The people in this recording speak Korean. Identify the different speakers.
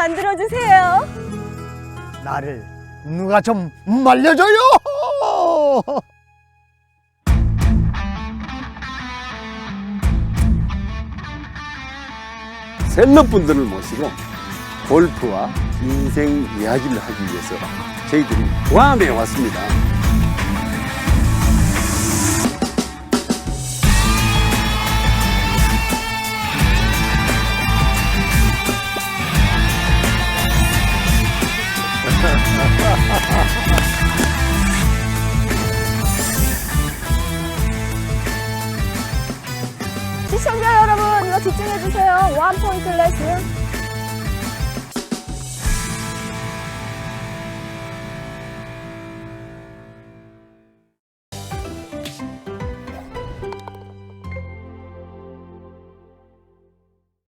Speaker 1: 만들어 주세요.
Speaker 2: 나를 누가 좀 말려줘요.
Speaker 3: 셀럽분들을 모시고 골프와 인생 이야기를 하기 위해서 저희들이 구암에 왔습니다.
Speaker 1: 시청자 여러분, 이거 집중해 주세요. 원 포인트 레슨.